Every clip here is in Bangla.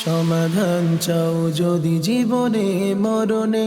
সমাধান চাও যদি জীবনে মরণে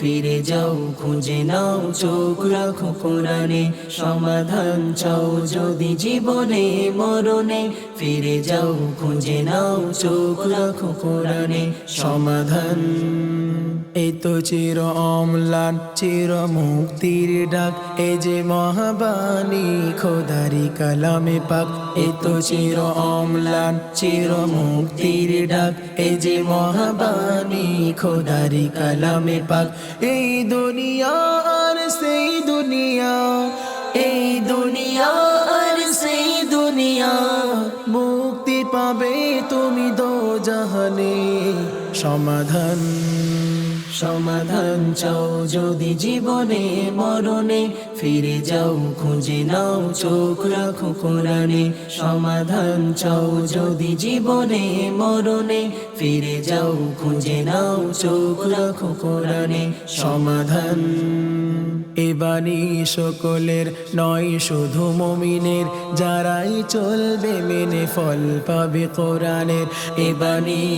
ফিরে যাও, খুঁজে নাও, চোখ রাখো কোরআনে। সমাধান চাও যদি জীবনে মরণে। ফিরে যাও, খুঁজে নাও, চোখ রাখো কোরআনে। সমাধান। এই তো চির অম্লান, চির মুক্তির ডাক। এ যে মহাবাণী, খোদারি কালামে পাক। এ তো চির অম্লান, চির মুক্তির ডাক। এ যে মহাবাণী, খোদারি কালামে পাক। এই দুনিয়া আর সেই দুনিয়া, এই দুনিয়া আর সেই দুনিয়া। মুক্তি পাবে তুমি দো জাহানে সমাধান সমাধান চাও যদি জীবনে মরণে ফিরে যাও, খুঁজে নাও, চোখ রাখো কোরআনে। সমাধান চাও যদি জীবনে মরণে ফিরে যাও, খুঁজে নাও, চোখ রাখো কোরআনে। সমাধান। এ সকলের নয়, শুধু মমিনের। যারাই চলবে মেনে ফল পাবে কোরআনের। এ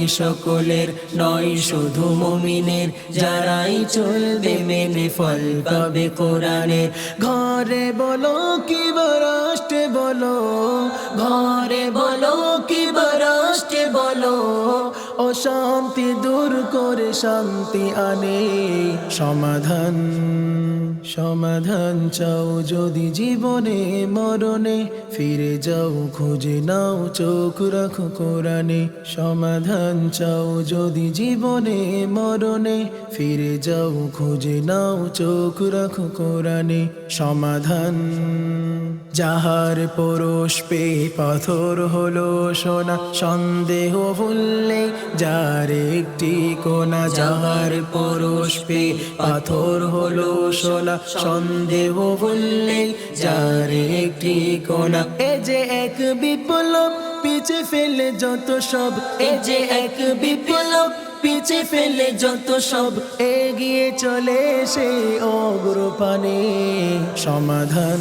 সকলের নয়, শুধু মমিনের। যারাই চলবে মেনে ফল পাবে কোরআনে। ঘরে বলো কি রাষ্ট্রে বলো, ঘরে বলো কি রাষ্ট্রে বলো অশান্তি দূর করে শান্তি আনে। সমাধান সমাধান চাও যদি জীবনে মরণে, ফিরে যাও খুঁজে নাও চোখ রাখো কোরআনে। সমাধান চাও যদি জীবনে মরণে, ফিরে যাও খুঁজে নাও চোখ রাখো কোরআনে। সমাধান, যাহার পরশ পে পাথর হলো সোনা, সন্দেহ ভুললে যার একটি কোনা যাহার পরশ পাথর হলো সোনা, সন্দেহ ভুললে যার একটি কোনা। এ যে এক বিপ্লব, পিছে ফেলে যত সব। এ যে এক বিপ্লব, পিছে ফেলে যত সব। এগিয়ে চলে সে অগ্রপানে সমাধান।